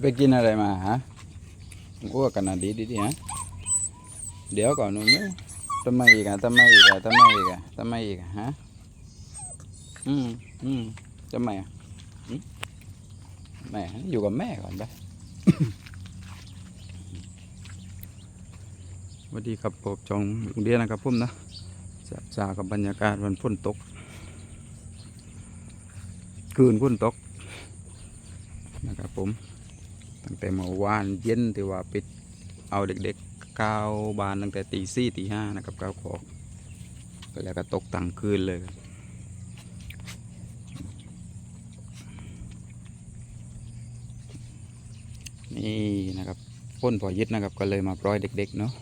ไปกินอะไรมาฮะอ้วกกันนะดีดีดีฮะเดี๋ยวก่อนหนูเนี่ยทำไมอีกอะทำไมอีกอะทำไมอีกอะทำไมอีกอะฮะอืมอืมทำไมอะแม่อยู่กับแม่ก่อนไปสวัสดีครับผมจองลุงเดียนะครับผมนะจะจากกับบรรยากาศวันฝนตก คืนฝนตกนะครับผม ตั้งแต่เมื่อวานเย็นที่ว่าปิดเอาเด็กๆก้าวบานตั้งแต่ตีสี่ตีห้านะครับก้าวขอกแล้วก็ตกตั้งคืนเลยนี่นะครับพ้นพอยึดนะครับก็เลยมาปล่อยเด็กๆเนาะ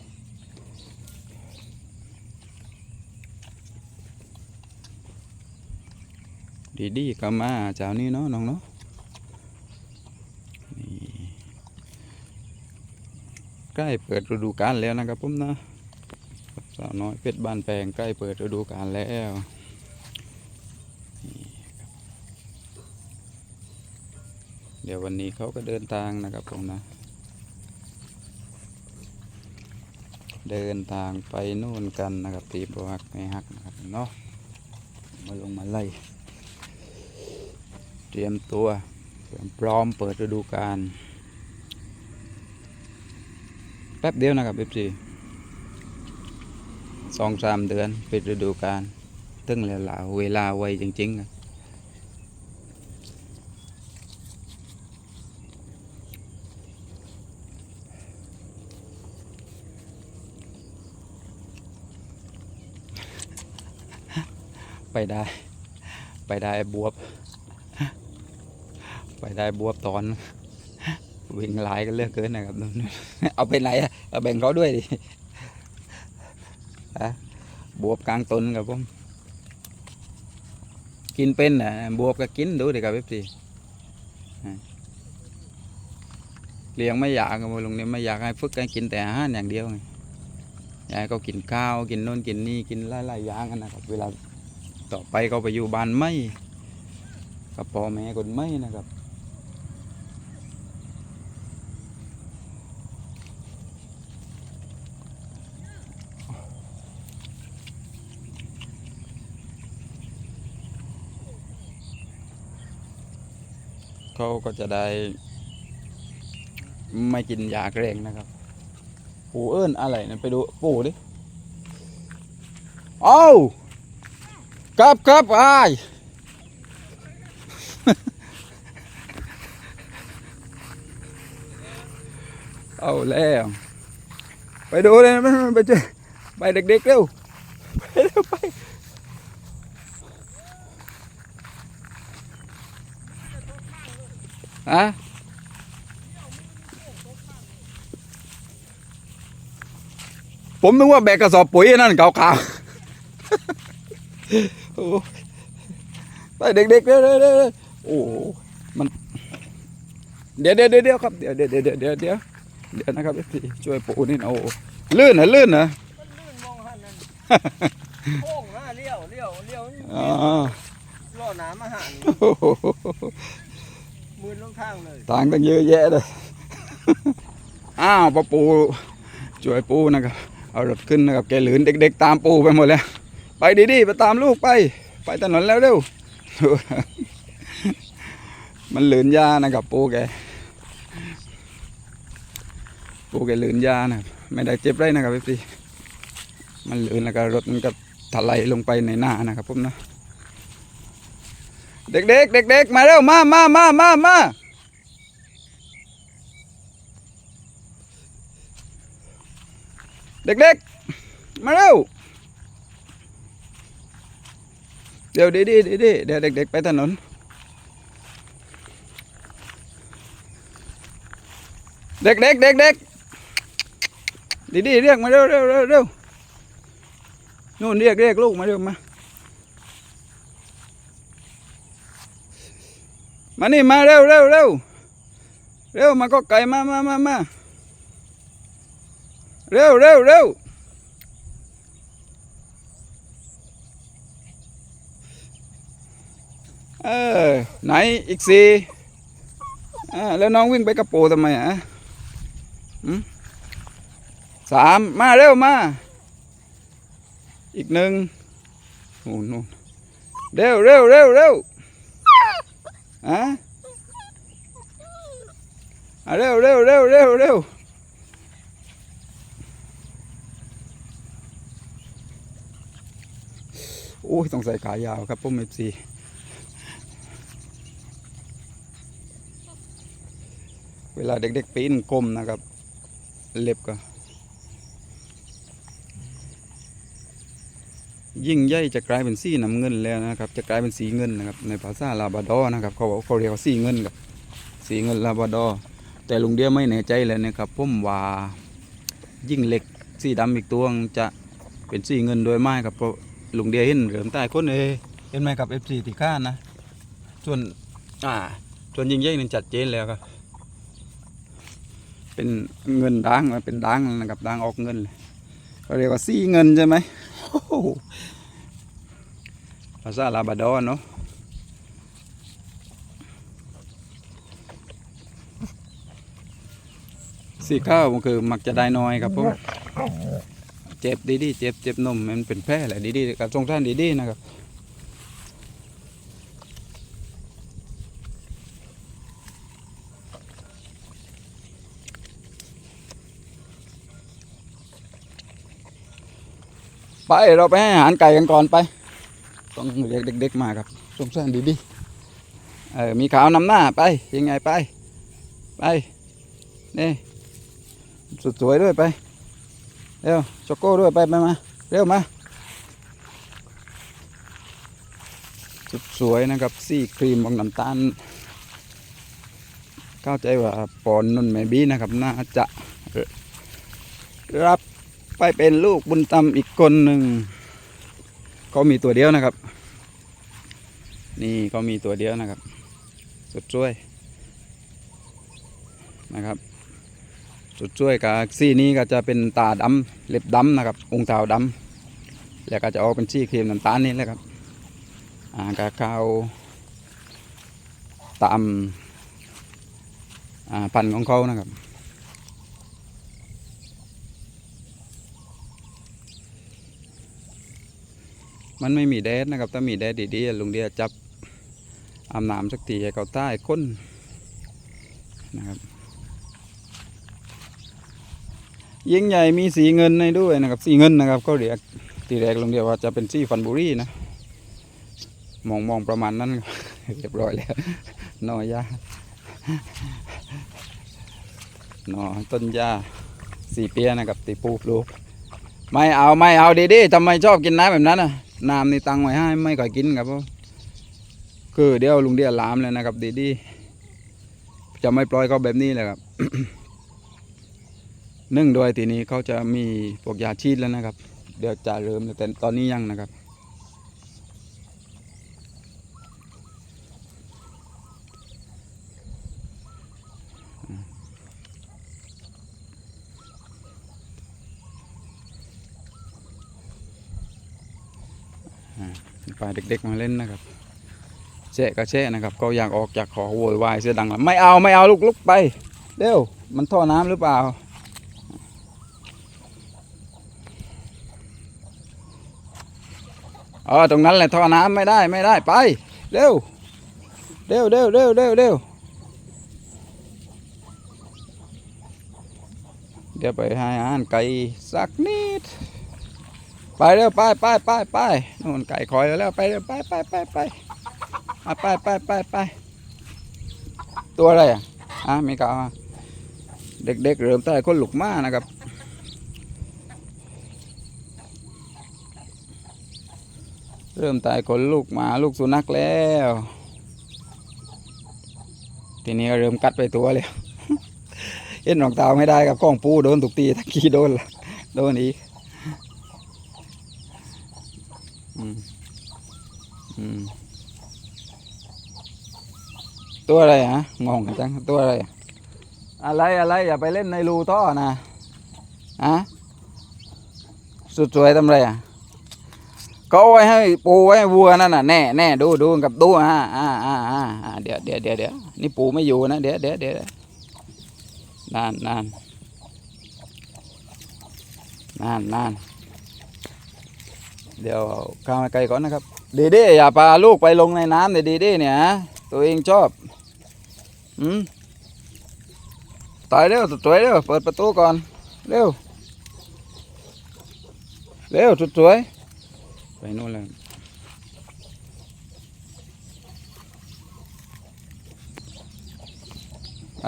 ดีๆก็มาเจ้านี้เนาะน้องเนาะ ใกล้เปิดฤดูกาลแล้วนะครับผมนะสาวน้อยเพชรบ้านแปลงใกล้เปิดฤดูกาลแล้วเดี๋ยววันนี้เขาก็เดินทางนะครับผมนะ เดินทางไปนู่นกันนะครับตีบหักไม่หักนะครับเนาะมาลงมาไล่ เตรียมตัวเตรียมพร้อมเปิดฤดูกาล แป๊บเดียวนะครับเอฟซีสองสามเดือนปิดฤดูกาลตึงแล้วล่ะเวลาไวจริงๆอะไปได้ ไปได้บวบ ไปได้บวบตอน วิ่งลายกันเลือกเกินนะครับเอาไปไหนอะเอาแบ่งเขาด้วยดิอะบวบกลางตนครับผมกินเป็นนะบวบก็กินดูดิครับพี่เลี้ยงไม่อยากครับลุงเนี่ยไม่อยากให้ฝึกให้กินแต่อาหารอย่างเดียวไงอยากให้เขากินข้าวกินโน่นกินนี่กินหลายๆอย่างนะครับ เวลาต่อไปเขาไปอยู่บ้านไม่กับพ่อแม่คนไม่นะครับ เขาก็จะได้ ไม่กินยาแรงนะครับ ปูเอิ้นอะไรนะไปดูปูดิเอาครับครับอายเอาแล้ว ไปดูเลยนะไปเจอไปเด็กๆเร็วไปเร็วไป ฮะผมนึกว่าแบกกระสอบปุ๋ยนั่นขาวๆโอ้ไปเด็กๆเร็วๆเร็วๆโอ้มัน เดี๋ยวเดี๋ยวเดี๋ยวครับ เดี๋ยวเดี๋ยวเดี๋ยวเดี๋ยวเดี๋ยวเดี๋ยวนะครับพี่ช่วยปูนี่นะโอ้ลื่นเหรอลื่นเหรอมันลื่นมองหันนั่นโค้งหน้าเลี้ยวเลี้ยวเลี้ยวอ๋อล่อน้ำอาหารโอ้โห มือลงทางเลยต่างกันเยอะแยะเลย อ้าวปอปูช่วยปูนะครับ เอารถขึ้นนะครับแกหลืนเด็ก ๆ ตามปูไปหมดแล้ว ไปดีๆไปตามลูกไป ไปถนนแล้วเร็ว มันหลืนยานะครับปูแก ปูแกหลืนยานะไม่ได้เจ็บไรนะครับพี่มันหลืนแล้วก็รถมันก็ถลายลงไปในหน้านะครับผมนะ เด็กๆเด็กๆมาเร็วมามามามามาเด็กๆมาเร็วเดี๋ยวดีดีดีดีเดี๋ยวเด็กๆไปถนนเด็กๆเด็กๆดีดีเรียกมาเร็วเร็วเร็วเร็วนู่นเรียกเรียกลูกมาเร็วมา มานี่มาเร็วเร็วเร็วเร็วมาก็ไก่มามามามาเร็วเร็วเร็วเออไหนอีกสี่อ่าแล้วน้องวิ่งไปกระโปรงทำไมอะสามมาเร็วมา อีกหนึ่งโน่นนู่นเร็วเร็วเร็วเร็ว อะเร็วเร็วเร็วเร็วเร็วโอ้ยต้องใส่ขายาวครับผมเอฟซีเวลาเด็กๆปีนก้มนะครับ เล็บก็ ยิ่งใหญ่จะกลายเป็นสีน้ำเงินแล้วนะครับ จะกลายเป็นสีเงินนะครับ ในภาษาลาบราดอ์นะครับ เขาบอกเขาเรียกว่าสีเงินกับสีเงินลาบราดอ์แต่ลุงเดียไม่แน่ใจเลยนะครับผมว่ายิ่งเหล็กสีดำอีกตัวจะเป็นสีเงินโดยไม่ครับเพราะลุงเดียเห็นเหลือมใต้คนเอเห็นไหมครับ F4 ตีข้านนะส่วนอ่าส่วนยิ่งใหญ่นั้นจัดเจนแล้วครับเป็นเงินด่างเป็นด่างนะครับด่างออกเงินเลยเขาเรียกว่าสีเงินใช่ไหม ภาษาลาบราดอร์เนาะสีข้าวมันคือมักจะได้น้อยครับผมเจ็บดีๆเจ็บเจ็บนมมันเป็นแผลแหละดีๆกับทรงท่านดีๆนะครับ ไปเราไปให้อาหารไก่กันก่อนไป ต้องเรียกเด็กๆมาครับทรงท่านดีๆเออมีขาวนำหน้าไปยังไงไป ไปนี่สุดสวยด้วยไปเร็วช็อกโก้ด้วยไปไปมาเร็วมาสุดสวยนะครับสีครีมบางน้ำตาลเข้าใจว่าปอนนุ่นแม่บีนะครับน่าจะรับ ไปเป็นลูกบุญธรรมอีกคนหนึ่งก็มีตัวเดียวนะครับ นี่ก็มีตัวเดียวนะครับ สุดสวยนะครับสุดช่วยกับซี่นี้ก็จะเป็นตาดำเล็บดำนะครับองค์เท้าดำแล้วก็จะออกเป็นซี่ครีมน้ำตาลนี่แหละครับอ่ากาข้าวตามอ่าพันของเขานะครับ มันไม่มีแดดนะครับ ถ้ามีแดดดีๆลุงเดียจับอาบน้ำสักทีให้เขาใต้ก้นนะครับยิ่งใหญ่มีสีเงินในด้วยนะครับ สีเงินนะครับก็เรียกทีแรกลงเดียวว่าจะเป็นสีฟันบุรีนะมองมองประมาณนั้นเรียบร้อยแล้วนอยาหนอต้นยาสีเปียนะครับตีปลูกลูกไม่เอาไม่เอาดีๆทำไมชอบกินน้ำแบบนั้นน่ะ น้ำนี่ตังไว้ให้ไม่ก่อยกินครับคือเดี๋ยวลุงเดียลามเลยนะครับดีดีจะไม่ปล่อยเขาแบบนี้เลยครับเนื่องด้วยทีนี้เขาจะมีพวกยาชีดแล้วนะครับ เดี๋ยวจะเริ่มแต่ตอนนี้ยังนะครับ เด็กๆมาเล่นนะครับแชะก็แชะนะครับก็อยากออกจากขอโวยวายเสียดังละไม่เอาไม่เอาลุกลุกไปเร็วมันท่อน้ำหรือเปล่า เออตรงนั้นแหละท่อน้ำไม่ได้ไม่ได้ไปเร็วเร็วเร็วเร็วเร็วเร็วเดี๋ยวไปให้อาหารไก่สักนิด ไปเร็วไปไปไปไปนู่นไก่คอยแล้วไปเร็วไปไปไปไปอะไปไปไปไปตัวอะไรอะอะมีกาวเด็กๆเริ่มใต้คนหลุกมานะครับเริ่มตายคนลูกหมาลูกสุนัขแล้ว ทีนี้ก็เริ่มกัดไปตัวเลยเห็นรองเท้าไม่ได้กับกล้องปูโดนตุกตีตะกี้โดนละโดนอีก อืม อืม ตัวอะไรฮะงงจังตัวอะไร อะไรอะไรอย่าไปเล่นในรูท่อนะฮะสุดสวยทำไรอะก็ไว้ให้ปูไว้ให้วัวนั่นน่ะแน่แน่ดูดูกับดูอ่าอ่าอ่าอ่าอ่าเดี๋ยวเดี๋ยวเดี๋ยวเดี๋ยวนี่ปูไม่อยู่นะเดี๋ยวเดี๋ยวเดี๋ยวนานนานนานนาน เดี๋ยวข้าวมาไกลก่อนนะครับดีดีอย่าพาลูกไปลงในน้ำเลยดีดีเนี่ยตัวเองชอบอืมตายเร็วสวยเร็วเปิดประตูก่อนเร็วเร็วสวยไปนู่นเลย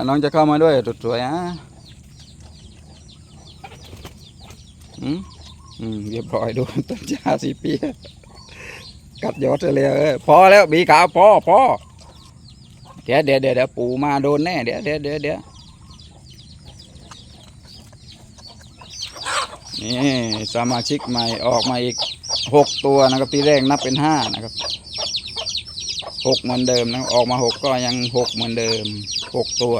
น้องจะเข้ามาด้วยจุดสวยอะอืม อืมเรียบร้อยดูต้นชาสีเปียกัดยอดเลยเออพอแล้วบีขาวพอพอเดี๋ยวเดี๋ยวเดี๋ยวเดี๋ยวปู่มาโดนแน่เดี๋ยวเดี๋ยวเดี๋ยวเดี๋ยวนี่สมาชิกใหม่ออกมาอีกหกตัวนะครับที่แรกนับเป็นห้านะครับหกเหมือนเดิมนะออกมาหกก็ยังหกเหมือนเดิมหกตัว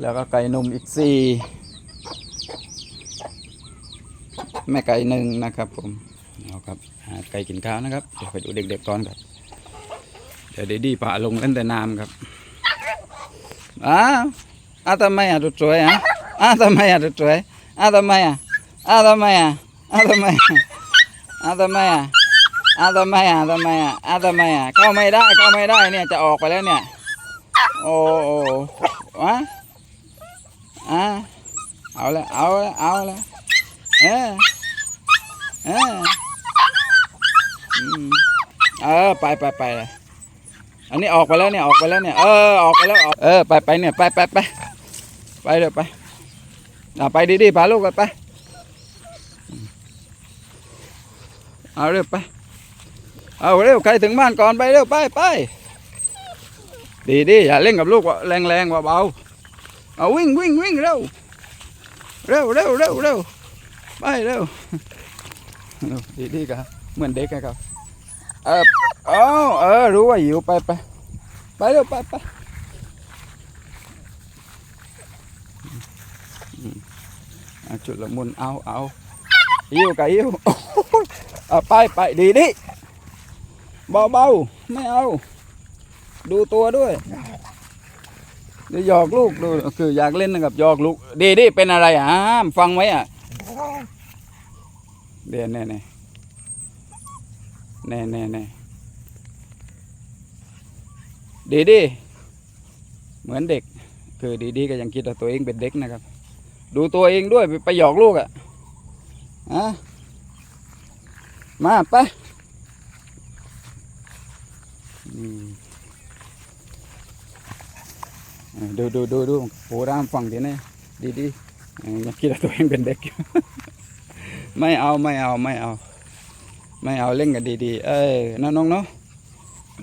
แล้วก็ไก่นมอีกสี่แม่ไก่หนึ่งนะครับผมเอาครับหาไก่กินข้าวนะครับเดี๋ยวไปดูเด็กๆก่อนครับเดี๋ยวเดดดี้ป่าลงเล่นแต่น้ำครับอ้าวอ้าวทำไมอะจุดสวยอะอ้าวทำไมอะจุดสวยอ้าวทำไมอะอ้าวทำไมอะอ้าวทำไมอะอ้าวทำไมอะอ้าวทำไมอะทำไมอะอ้าวทำไมอะเข้าไม่ได้เข้าไม่ได้เนี่ยจะออกไปแล้วเนี่ยโอ้โอ้วะ อะเอาละเอาละเอาละเออเออเออไปไปไปอันนี้ออกไปแล้วเนี่ยออกไปแล้วเนี่ยเออออกไปแล้วเออไปไปเนี่ยไปไปไปไปเดี๋ยวไปอะไปดีๆพาลูกไปไปเอาเร็วไปเอาเร็วใครถึงบ้านก่อนไปเร็วไปไปดีดีๆอย่าเล่นกับลูกแรงแรงๆเบาๆ เอาวิ่งวิ่งวิ่งเร็วเร็วเร็วเร็วเร็วไปเร็วดีดีครับเหมือนเด็กครับเออเอาเออรู้ว่าหิวไปไปไปเร็วไปไปจุดละมุนเอาเอาหิวกับหิวไปไปดีดิเบาเบาๆไม่เอา ดูตัวด้วย เดี๋ยวหยอกลูกดูคืออยากเล่นนะครับหยอกลูกดีดิเป็นอะไรอะฟังไว้อะเดี๋ยวแน่แน่แน่แน่แน่ดีดิเหมือนเด็ก คือดีดีก็ยังคิดว่าตัวเองเป็นเด็กนะครับ ดูตัวเองด้วยไปหยอกลูกอะอะมาไปอืม ดูดูดูดูโหรามฟังทีนี่ดีดีๆเออยังคิดว่าตัวเองเป็นเด็กอยู่ไม่เอาไม่เอาไม่เอา ไม่เอาเล่นกันดีๆ เอ้ยน้องน้องเนาะ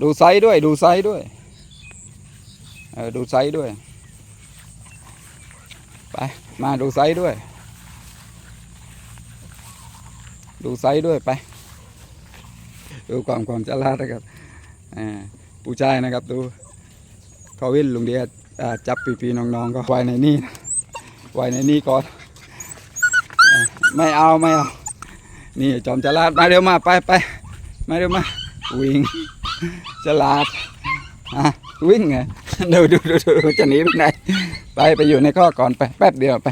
ดูไซส์ด้วย ดูไซส์ด้วยเออดูไซส์ด้วยไปมาดูไซส์ด้วย ดูไซส์ด้วยไปดูความความฉลาดนะครับอ่าผู้ชายนะครับดูเขาวิ่งลุงเดีย จับปีปีๆน้องๆก็ไว้ในนี่ไว้ในนี่ก่อนอไม่เอาไม่เอานี่จอมฉลาดมาเร็วมาไปไปมาเร็วมาวิ่งฉลาดอะวิ่งไงดูดูดูดูจะหนีไปไหนไปไปอยู่ในข้อก่อนไปแป๊บเดียวไป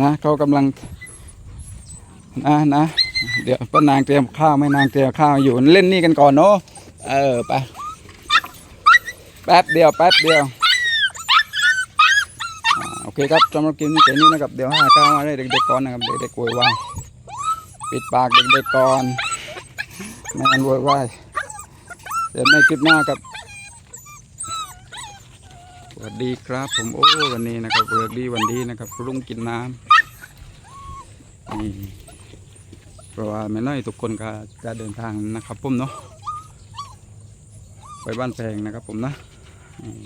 นะเขากำลังนะนะเดี๋ยวป้านางเตรียมข้าวแม่นางเตรียมข้าวอยู่เล่นนี่กันก่อนเนาะเออไปแป๊บเดียวแป๊บเดียว เคครับสำหรับคลิปนี้แค่นี้นะครับเดี๋ยวหาข้าวมาให้เด็กๆก่อนนะครับเด็กๆโวยวายปิดปากเด็กๆก่อนไม่งั้นโวยวายเดี๋ยวในคลิปหน้าครับสวัสดีครับ ผมโอ้วันนี้นะครับเวิร์กดีวันดีนะครับรุ่งกินน้ำนี่เพราะว่าแม่น้อยทุกคนก็จะเดินทางนะครับผมเนาะไปบ้านแพงนะครับผมนะอืม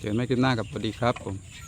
เจอไม่ขึ้นหน้ากับสวัสดีครับผม